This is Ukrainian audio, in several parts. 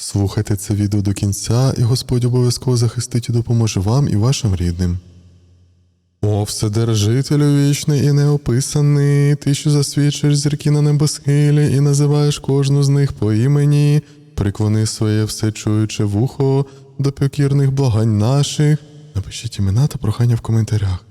Слухайте це відео до кінця, і Господь обов'язково захистить і допоможе вам і вашим рідним. О, Вседержителю вічний і неописаний, ти, що засвідчуєш зірки на небосхилі і називаєш кожну з них по імені, приклони своє всечуюче вухо до покірних благань наших. Напишіть імена та прохання в коментарях.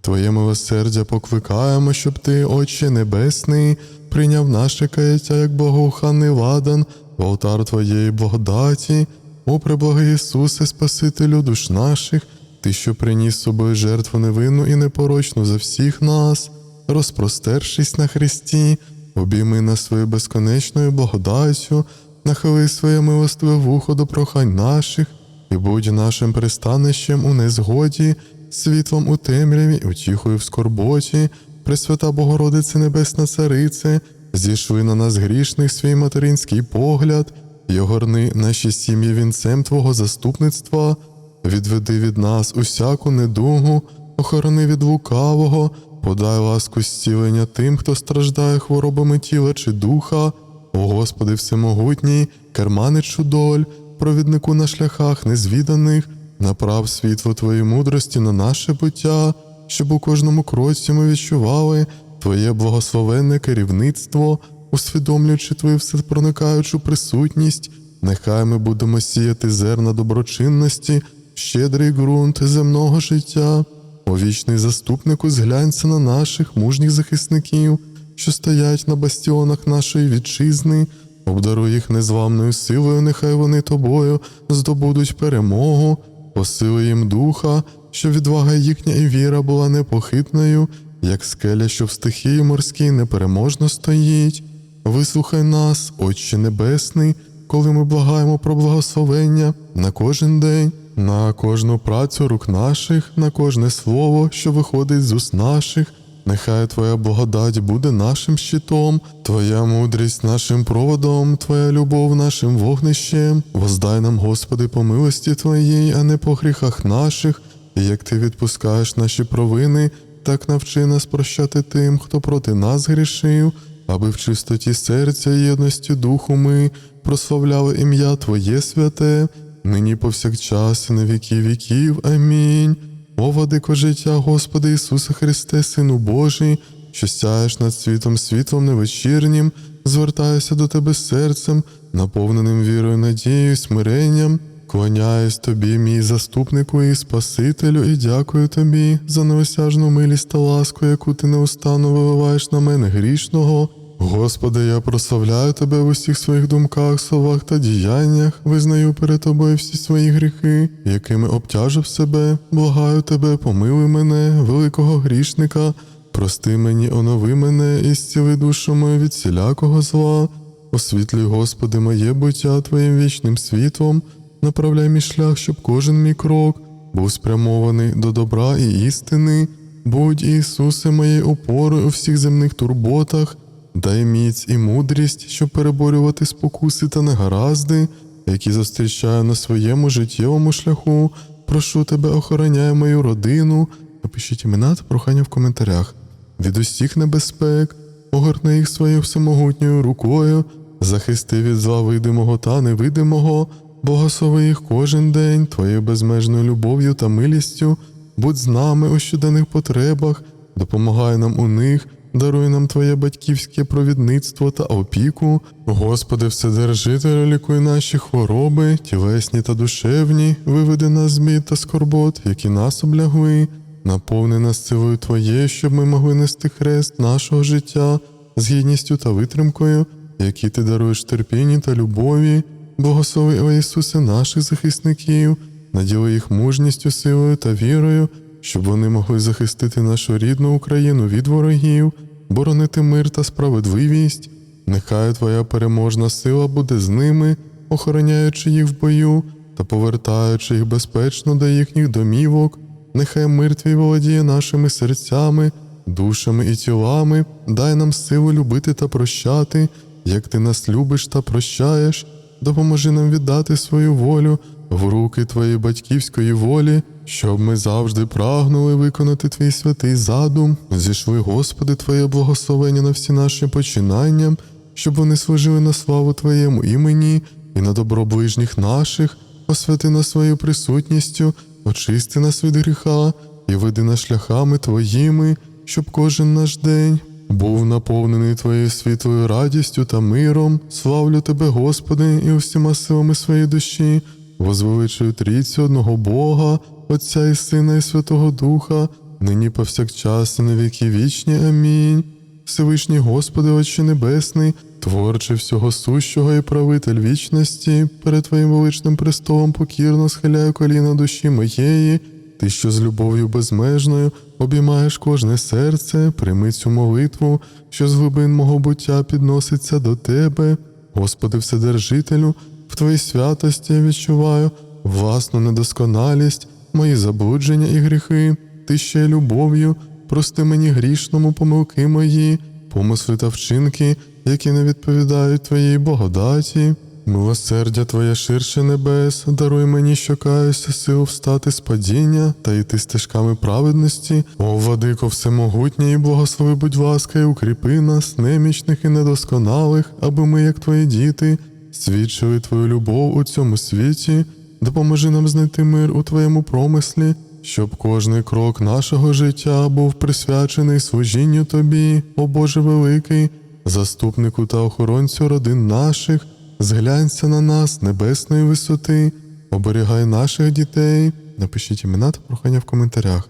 Твоє милосердя покликаємо, щоб ти, Отче Небесний, прийняв наше каяття як благоуханний ладан в алтар Твоєї благодаті, о преблагий Ісусе, Спасителю душ наших, Ти, що приніс собою жертву невинну і непорочну за всіх нас, розпростершись на Христі, обійми нас своєю безконечною благодаттю, нахили своє милостиве вухо до прохань наших, і будь нашим пристанищем у незгоді, світлом у темряві, утіхою в скорботі, Пресвята Богородице Небесна Царице, зійшли на нас грішних свій материнський погляд, і огорни наші сім'ї вінцем Твого заступництва, відведи від нас усяку недугу, охорони від лукавого, подай ласку зцілення тим, хто страждає хворобами тіла чи духа, о Господи Всемогутній, керманичу доль, провіднику на шляхах незвіданих, направ світло Твоєї мудрості на наше буття, щоб у кожному кроці ми відчували Твоє благословенне керівництво, усвідомлюючи Твою всепроникаючу присутність, нехай ми будемо сіяти зерна доброчинності, щедрий ґрунт земного життя. О вічний заступнику, зглянься на наших мужніх захисників, що стоять на бастіонах нашої вітчизни, обдаруй їх незламною силою, нехай вони тобою здобудуть перемогу, посили їм духа, щоб відвага їхня і віра була непохитною, як скеля, що в стихії морській непереможно стоїть. Вислухай нас, Отче Небесний, коли ми благаємо про благословення на кожен день, на кожну працю рук наших, на кожне слово, що виходить з уст наших. Нехай Твоя благодать буде нашим щитом, Твоя мудрість нашим проводом, Твоя любов нашим вогнищем. Воздай нам, Господи, по милості Твоїй, а не по гріхах наших, і як Ти відпускаєш наші провини, так навчи нас прощати тим, хто проти нас грішив, аби в чистоті серця і єдності духу ми прославляли ім'я Твоє святе, нині повсякчас і на віки віків. Амінь. О, владико життя, Господи Ісусе Христе, Сину Божий, що сяєш над світом світлом невечірнім, звертаюся до Тебе серцем, наповненим вірою, надією, смиренням. Клоняюсь тобі, мій заступнику і Спасителю, і дякую тобі за неосяжну милість та ласку, яку ти неустанно виливаєш на мене грішного. Господи, я прославляю тебе в усіх своїх думках, словах та діяннях, визнаю перед тобою всі свої гріхи, якими обтяжив себе, благаю тебе, помилуй мене, великого грішника, прости мені, онови мене і зціли душу мою від всілякого зла. Освітлюй, Господи, моє буття Твоїм вічним світлом, направляй мій шлях, щоб кожен мій крок був спрямований до добра і істини. Будь, Ісусе, моєю опорою у всіх земних турботах, дай міць і мудрість, щоб переборювати спокуси та негаразди, які зустрічаю на своєму життєвому шляху. Прошу тебе, охороняй мою родину. Напишіть імена та прохання в коментарях. Від усіх небезпек, огорни їх своєю всемогутньою рукою, захисти від зла видимого та невидимого, благослови їх кожен день твоєю безмежною любов'ю та милістю, будь з нами у щоденних потребах, допомагай нам у них, даруй нам Твоє батьківське провідництво та опіку. Господи, Вседержителю, лікуй наші хвороби, тілесні та душевні, виведи нас з бід та скорбот, які нас облягли, наповни нас силою Твоєю, щоб ми могли нести хрест нашого життя з гідністю та витримкою, які ти даруєш терпінні та любові. Благослови, о Ісусе, наших захисників, наділи їх мужністю, силою та вірою, щоб вони могли захистити нашу рідну Україну від ворогів, боронити мир та справедливість. Нехай Твоя переможна сила буде з ними, охороняючи їх в бою та повертаючи їх безпечно до їхніх домівок. Нехай мир твій володіє нашими серцями, душами і тілами, дай нам силу любити та прощати, як ти нас любиш та прощаєш. Допоможи нам віддати свою волю в руки Твоєї батьківської волі, щоб ми завжди прагнули виконати Твій святий задум. Зійшли, Господи, Твоє благословення на всі наші починання, щоб вони служили на славу Твоєму імені, і на добро ближніх наших, освяти нас своєю присутністю, очисти нас від гріха і веди нас шляхами Твоїми, щоб кожен наш день був наповнений Твоєю світлою радістю та миром. Славлю Тебе, Господи, і усіма силами своєї душі, возвеличую трійцю одного Бога, Отця і Сина, і Святого Духа, нині повсякчас і на віки вічні. Амінь. Всевишній Господи, Отче Небесний, творче всього сущого і правитель вічності, перед Твоїм величним престолом покірно схиляю коліна душі моєї, ти, що з любов'ю безмежною обіймаєш кожне серце, прийми цю молитву, що з глибин мого буття підноситься до Тебе. Господи, Вседержителю, в Твоїй святості я відчуваю власну недосконалість, мої заблудження і гріхи, ти ще любов'ю, прости мені грішному помилки мої, помисли та вчинки, які не відповідають Твоїй благодаті. Милосердя Твоє ширше небес, даруй мені, що каюся, сил встати з падіння та йти стежками праведності. О, владико всемогутній, благослови, будь ласка, і укріпи нас, немічних і недосконалих, аби ми, як Твої діти, свідчили Твою любов у цьому світі. Допоможи нам знайти мир у Твоєму промислі, щоб кожний крок нашого життя був присвячений служінню Тобі, о Боже Великий, заступнику та охоронцю родин наших. Зглянься на нас небесної висоти, оберігай наших дітей. Напишіть імена та прохання в коментарях.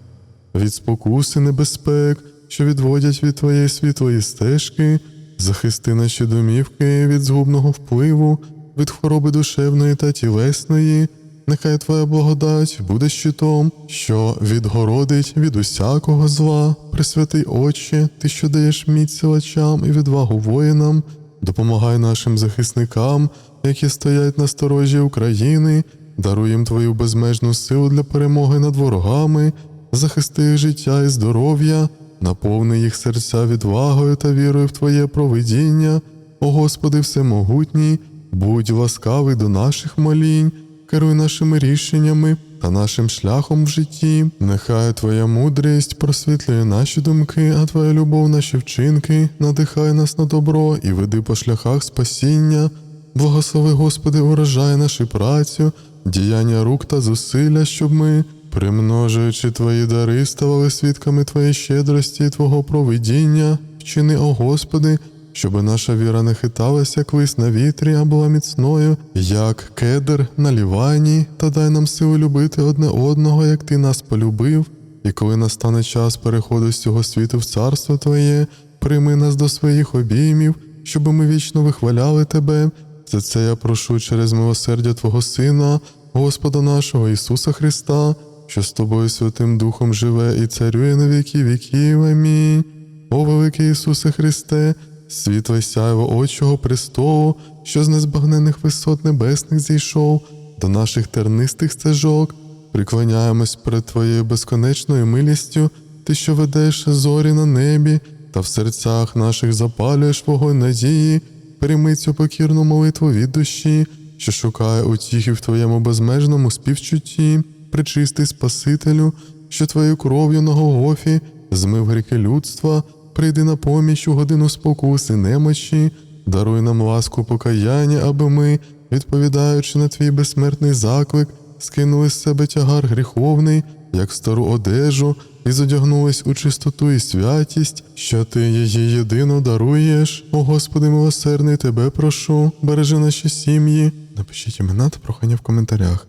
Від спокуси небезпек, що відводять від твоєї світлої стежки, захисти наші домівки від згубного впливу, від хвороби душевної та тілесної. Нехай Твоя благодать буде щитом, що відгородить від усякого зла, Пресвятий Отче, Ти, що даєш міць силачам і відвагу воїнам, допомагай нашим захисникам, які стоять на сторожі України, даруй їм Твою безмежну силу для перемоги над ворогами, захисти їх життя і здоров'я, наповни їх серця відвагою та вірою в Твоє провидіння, о Господи Всемогутній, будь ласкавий до наших молінь. Керуй нашими рішеннями та нашим шляхом в житті. Нехай Твоя мудрість просвітлює наші думки, а Твоя любов, наші вчинки, надихай нас на добро і веди по шляхах спасіння. Благослови, Господи, урожай нашу працю, діяння рук та зусилля, щоб ми, примножуючи Твої дари, ставали свідками Твоєї щедрості і Твого провидіння. Вчини, о Господи, щоби наша віра не хиталася, як лист на вітрі, а була міцною, як кедр на лівані, та дай нам силу любити одне одного, як ти нас полюбив, і коли настане час переходу з цього світу в царство Твоє, прийми нас до своїх обіймів, щоби ми вічно вихваляли Тебе. За це я прошу через милосердя Твого Сина, Господа нашого Ісуса Христа, що з Тобою Святим Духом живе і царює на віки віків. Амінь. О великий Ісусе Христе, світле сяйво Отчого престолу, що з незбагнених висот небесних зійшов до наших тернистих стежок, приклоняємось перед Твоєю безконечною милістю, Ти, що ведеш зорі на небі, та в серцях наших запалюєш вогонь надії, прийми цю покірну молитву від душі, що шукає утіхи в Твоєму безмежному співчутті, причистий Спасителю, що Твоєю кров'ю на Голгофі змив гріхи людства, прийди на поміч у годину спокуси немочі, даруй нам ласку покаяння, аби ми, відповідаючи на твій безсмертний заклик, скинули з себе тягар гріховний, як стару одежу, і задягнулись у чистоту і святість, що ти її єдину даруєш. О Господи милосердний, тебе прошу, бережи наші сім'ї. Напишіть імена та прохання в коментарях.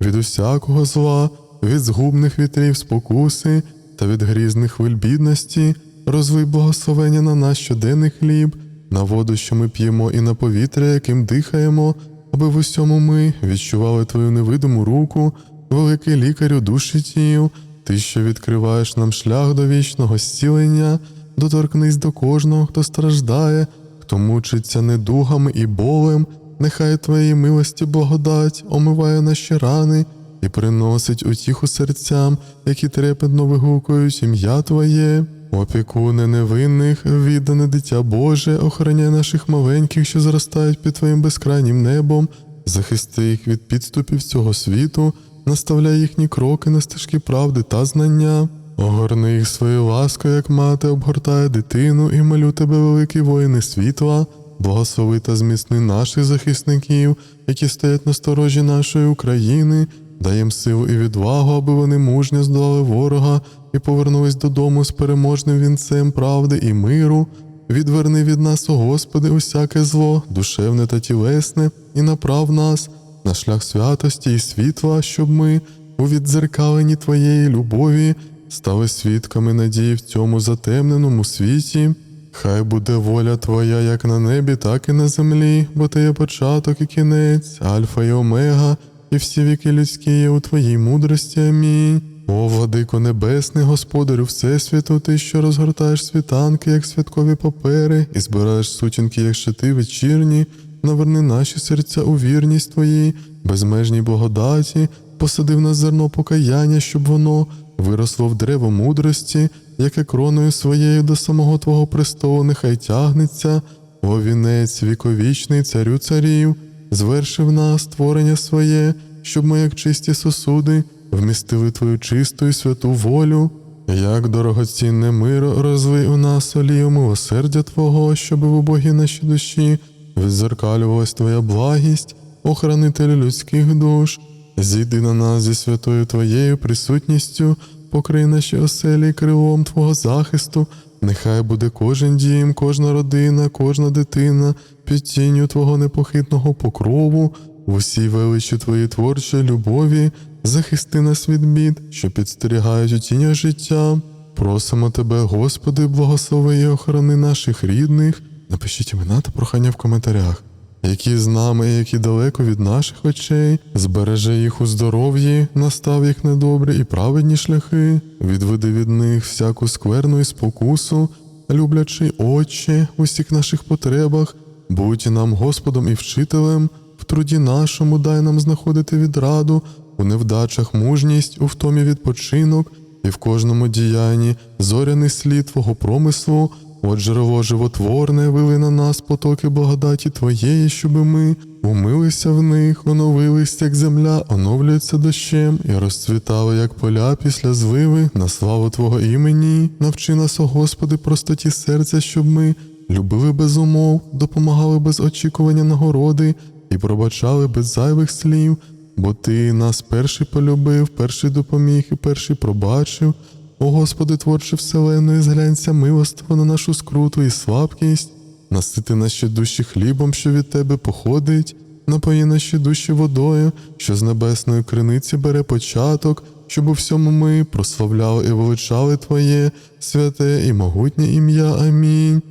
Від усякого зла, від згубних вітрів спокуси та від грізних хвиль бідності, розвий благословення на наш щоденний хліб, на воду, що ми п'ємо, і на повітря, яким дихаємо, аби в усьому ми відчували твою невидиму руку, великий лікарю душі тіл, ти, що відкриваєш нам шлях до вічного зцілення, доторкнись до кожного, хто страждає, хто мучиться недугами і болем, нехай твоєї милості благодать омиває наші рани і приносить утіху серцям, які трепетно вигукують ім'я Твоє. Опікуне невинних, віддане дитя Боже, охороняй наших маленьких, що зростають під Твоїм безкрайнім небом, захисти їх від підступів цього світу, наставляй їхні кроки на стежки правди та знання. Огорни їх своєю ласкою, як мати обгортає дитину, і молю тебе, великий воїни світла, благослови та зміцни наших захисників, які стоять на сторожі нашої України, дай їм силу і відвагу, аби вони мужньо здолали ворога і повернулись додому з переможним вінцем правди і миру. Відверни від нас, о Господи, усяке зло, душевне та тілесне, і направ нас на шлях святості і світла, щоб ми у віддзеркаленні Твоєї любові стали свідками надії в цьому затемненому світі. Хай буде воля Твоя як на небі, так і на землі, бо Ти є початок і кінець, Альфа і Омега, і всі віки людські є у Твоїй мудрості. Амінь. О, владико небесний, Господарю Всесвіту, ти, що розгортаєш світанки, як святкові папери, і збираєш сутінки, як щити вечірні, наверни наші серця у вірність Твоїй, безмежній благодаті, посадив на зерно покаяння, щоб воно виросло в древо мудрості, яке кроною своєю до самого Твого престолу нехай тягнеться, о вінець віковічний царю царів, звершив нас творення своє, щоб ми, як чисті сосуди, вмістили Твою чисту і святу волю. Як дорогоцінне миро розви у нас олію милосердя Твого, щоб в убогій нашій душі відзеркалювалась Твоя благість, охранителю людських душ, зійди на нас зі святою Твоєю присутністю, покрий наші оселі крилом Твого захисту, нехай буде кожен дім, кожна родина, кожна дитина під тінню Твого непохитного покрову, в усій величі Твоєї творчої любові, захисти нас від бід, що підстерігають у тінях життя. Просимо Тебе, Господи, благослови і охорони наших рідних. Напишіть імена та прохання в коментарях, які з нами, які далеко від наших очей, збереже їх у здоров'ї, настав їх недобрі і праведні шляхи, відведи від них всяку скверну і спокусу, люблячи Отче у всіх наших потребах, будь нам Господом і вчителем, в труді нашому дай нам знаходити відраду, у невдачах мужність, у втомі відпочинок, і в кожному діянні зоряний слід Твого промислу, от джерело животворне, вили на нас потоки благодаті Твоєї, щоби ми умилися в них, оновились, як земля, оновлюється дощем, і розцвітали, як поля після звиви, на славу Твого імені, навчи нас, о Господи, простоті серця, щоб ми любили без умов, допомагали без очікування нагороди і пробачали без зайвих слів. Бо ти нас перший полюбив, перший допоміг і перший пробачив. О Господи, творче вселеної, зглянься милоство на нашу скруту і слабкість, насити наші душі хлібом, що від Тебе походить, напої наші душі водою, що з небесної криниці бере початок, щоб у всьому ми прославляли і величали Твоє святе і могутнє ім'я. Амінь.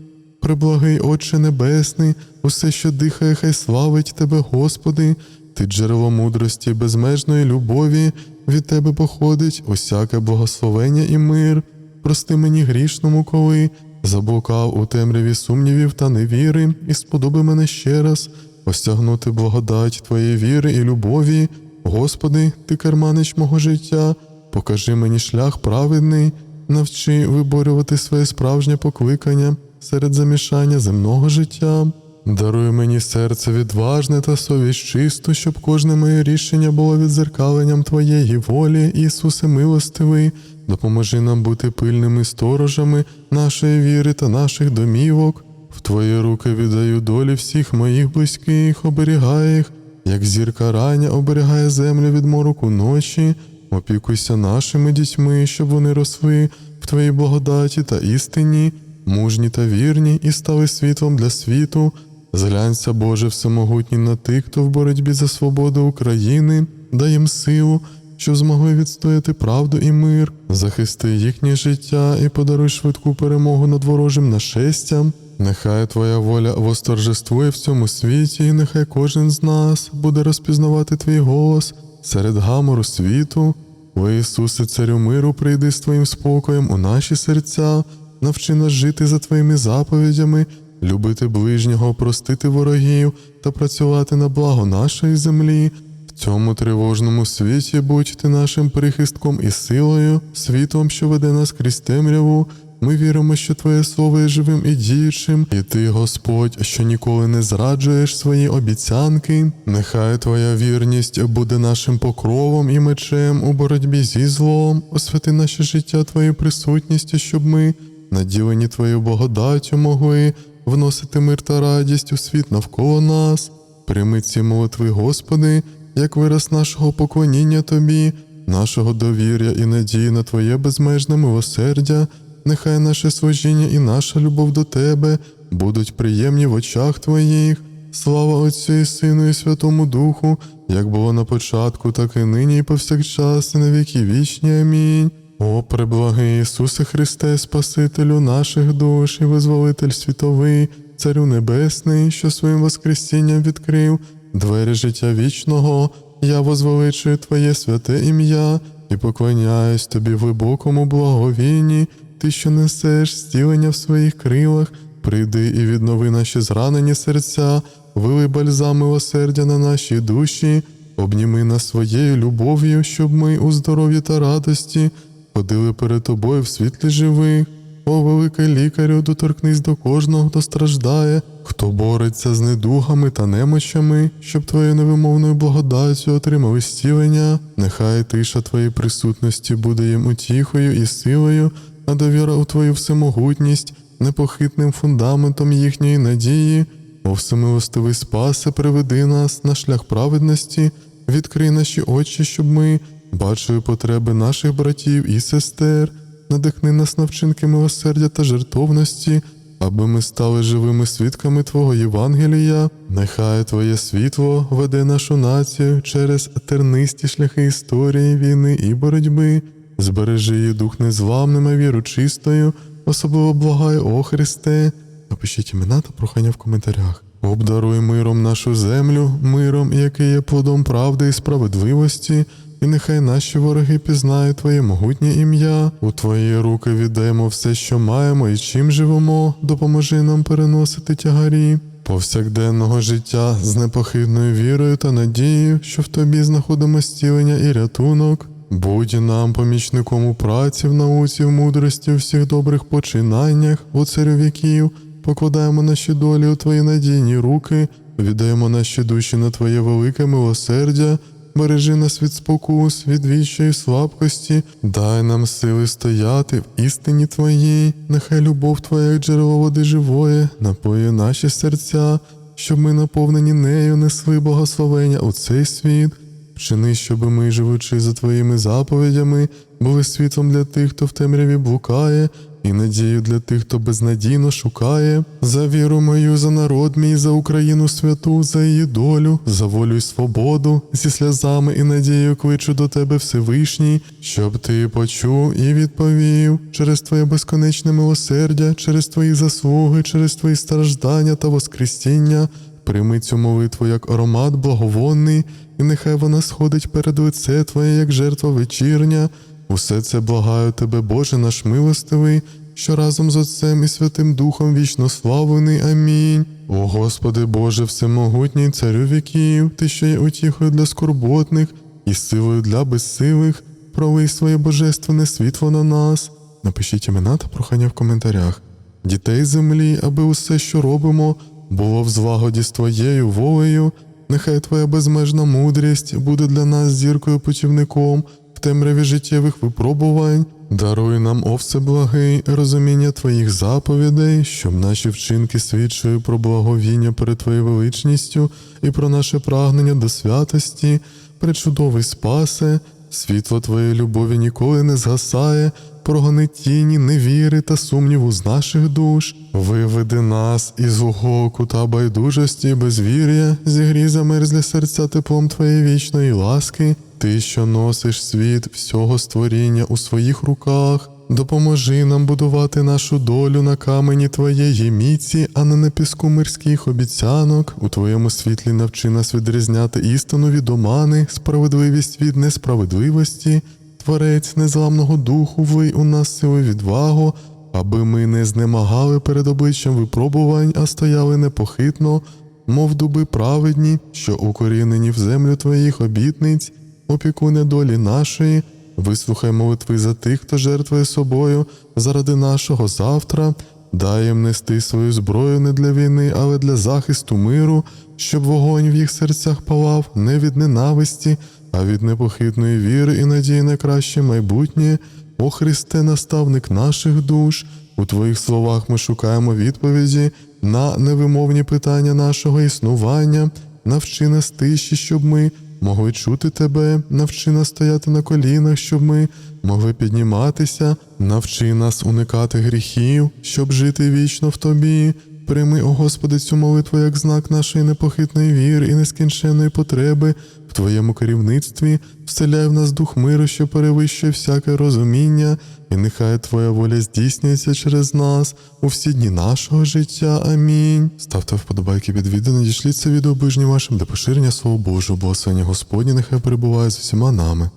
Преблагий Отче Небесний, усе, що дихає, хай славить Тебе, Господи, Ти джерело мудрості, безмежної любові, від Тебе походить усяке благословення і мир. Прости мені грішному, коли заблукав у темряві сумнівів та невіри, і сподоби мене ще раз осягнути благодать Твоєї віри і любові. Господи, Ти керманич мого життя, покажи мені шлях праведний, навчи виборювати своє справжнє покликання серед замішання земного життя. Даруй мені серце відважне та совість чисту, щоб кожне моє рішення було відзеркаленням Твоєї волі, Ісусе милостивий, допоможи нам бути пильними сторожами нашої віри та наших домівок. В Твої руки віддаю долі всіх моїх близьких, оберігай їх, як зірка рання оберігає землю від мороку ночі. Опікуйся нашими дітьми, щоб вони росли в Твоїй благодаті та істині, мужні та вірні, і стали світлом для світу. Зглянься, Боже Всемогутній на тих, хто в боротьбі за свободу України, дай їм силу, щоб змогли відстояти правду і мир, захисти їхнє життя і подаруй швидку перемогу над ворожим нашестям. Нехай Твоя воля восторжествує в цьому світі, і нехай кожен з нас буде розпізнавати Твій голос серед гамору світу. О Ісусе, Царю миру, прийди з Твоїм спокоєм у наші серця, навчи нас жити за Твоїми заповідями, любити ближнього, простити ворогів та працювати на благо нашої землі. В цьому тривожному світі будь ти нашим прихистком і силою, світлом, що веде нас крізь темряву. Ми віримо, що Твоє слово є живим і діючим, і Ти, Господь, що ніколи не зраджуєш свої обіцянки. Нехай Твоя вірність буде нашим покровом і мечем у боротьбі зі злом, освяти наше життя Твоєю присутністю, щоб ми, наділені Твоєю благодаттю, могли вносити мир та радість у світ навколо нас. Прийми ці молитви, Господи, як вираз нашого поклоніння Тобі, нашого довір'я і надії на Твоє безмежне милосердя. Нехай наше служіння і наша любов до Тебе будуть приємні в очах Твоїх. Слава Отцю і Сину і Святому Духу, як було на початку, так і нині, і повсякчас, і на віки вічні. Амінь. О, преблагий Ісусе Христе, Спасителю наших душ і визволитель світовий, Царю Небесний, що своїм Воскресінням відкрив двері життя вічного, я возвеличую Твоє святе ім'я і поклоняюсь Тобі глибокому благовінні, Ти, що несеш зцілення в своїх крилах, прийди і віднови наші зранені серця, вилий бальзам милосердя на наші душі, обніми нас своєю любов'ю, щоб ми у здоров'ї та радості ходили перед тобою в світлі живих. О, великий лікарю, доторкнись до кожного, хто страждає, хто бореться з недугами та немочами, щоб твоєю невимовною благодаттю отримали зцілення. Нехай тиша твоєї присутності буде їм утіхою і силою, а довіра у твою всемогутність непохитним фундаментом їхньої надії. О всемилостивий спасе, приведи нас на шлях праведності, відкрий наші очі, щоб ми бачили потреби наших братів і сестер, надихни нас на вчинки милосердя та жертовності, аби ми стали живими свідками Твого Євангелія. Нехай Твоє світло веде нашу націю через тернисті шляхи історії, війни і боротьби. Збережи її дух незламним, а віру чистою, особливо благаю, о Христе. Напишіть імена та прохання в коментарях. Обдаруй миром нашу землю, миром, який є плодом правди і справедливості, і нехай наші вороги пізнають Твоє могутнє ім'я. У Твої руки віддаємо все, що маємо і чим живемо, допоможи нам переносити тягарі. Повсякденного життя з непохитною вірою та надією, що в тобі знаходимо зцілення і рятунок. Будь нам помічником у праці, в науці, в мудрості, у всіх добрих починаннях, о царю віків, покладаємо наші долі у твої надійні руки, віддаємо наші душі на Твоє велике милосердя, бережи нас від спокус, від вічої слабкості, дай нам сили стояти в істині Твоїй, нехай любов Твоя, як джерело води живої, напоє наші серця, щоб ми наповнені нею несли благословення у цей світ. Вчини, щоби ми, живучи за твоїми заповідями, були світлом для тих, хто в темряві блукає, і надію для тих, хто безнадійно шукає, за віру мою, за народ мій, за Україну святу, за її долю, за волю й свободу, зі сльозами і надією кличу до тебе Всевишній, щоб ти почув і відповів через твоє безконечне милосердя, через твої заслуги, через твої страждання та воскресіння. Прийми цю молитву як аромат благовонний, і нехай вона сходить перед лице Твоє, як жертва вечірня. Усе це благаю Тебе, Боже наш милостивий, що разом з Отцем і Святим Духом вічно славлений. Амінь. О Господи Боже, всемогутній царю віків, Ти, що є утіхою для скорботних і силою для безсилих, пролий своє божественне світло на нас. Напишіть імена та прохання в коментарях. Дітей землі, аби усе, що робимо, було в злагоді з Твоєю волею, нехай Твоя безмежна мудрість буде для нас зіркою путівником темряві життєвих випробувань. Даруй нам, о всеблагий, розуміння Твоїх заповідей, щоб наші вчинки свідчили про благовіння перед Твоєю величністю і про наше прагнення до святості, пречудовий спасе, світло Твоєї любові ніколи не згасає, прогони тіні, невіри та сумніву з наших душ, виведи нас із угоку та байдужості і безвір'я, зігрій замерзлі серця теплом Твоєї вічної ласки, Ти, що носиш світ всього створіння у своїх руках. Допоможи нам будувати нашу долю на камені Твоєї міці, а не на піску мирських обіцянок. У Твоєму світлі навчи нас відрізняти істину від омани, справедливість від несправедливості. Творець незламного духу, влий у нас силу відвагу, аби ми не знемагали перед обличчям випробувань, а стояли непохитно, мов дуби праведні, що укорінені в землю Твоїх обітниць, опікуне долі нашої. Вислухай молитви за тих, хто жертвує собою заради нашого завтра. Дай їм нести свою зброю не для війни, але для захисту миру, щоб вогонь в їх серцях палав не від ненависті, а від непохитної віри і надії на краще майбутнє. О Христе, наставник наших душ. У Твоїх словах ми шукаємо відповіді, на невимовні питання нашого існування. Навчи нас тиші, щоб ми могли чути тебе, навчи нас стояти на колінах, щоб ми могли підніматися, навчи нас уникати гріхів, щоб жити вічно в тобі. Прийми, о Господи, цю молитву як знак нашої непохитної віри і нескінченної потреби в Твоєму керівництві, вселяй в нас дух миру, що перевищує всяке розуміння, і нехай Твоя воля здійснюється через нас у всі дні нашого життя. Амінь. Ставте вподобайки під відео, надішліться відео ближнім вашим для поширення Слова Божого, благословення Господні, нехай перебуває з усіма нами.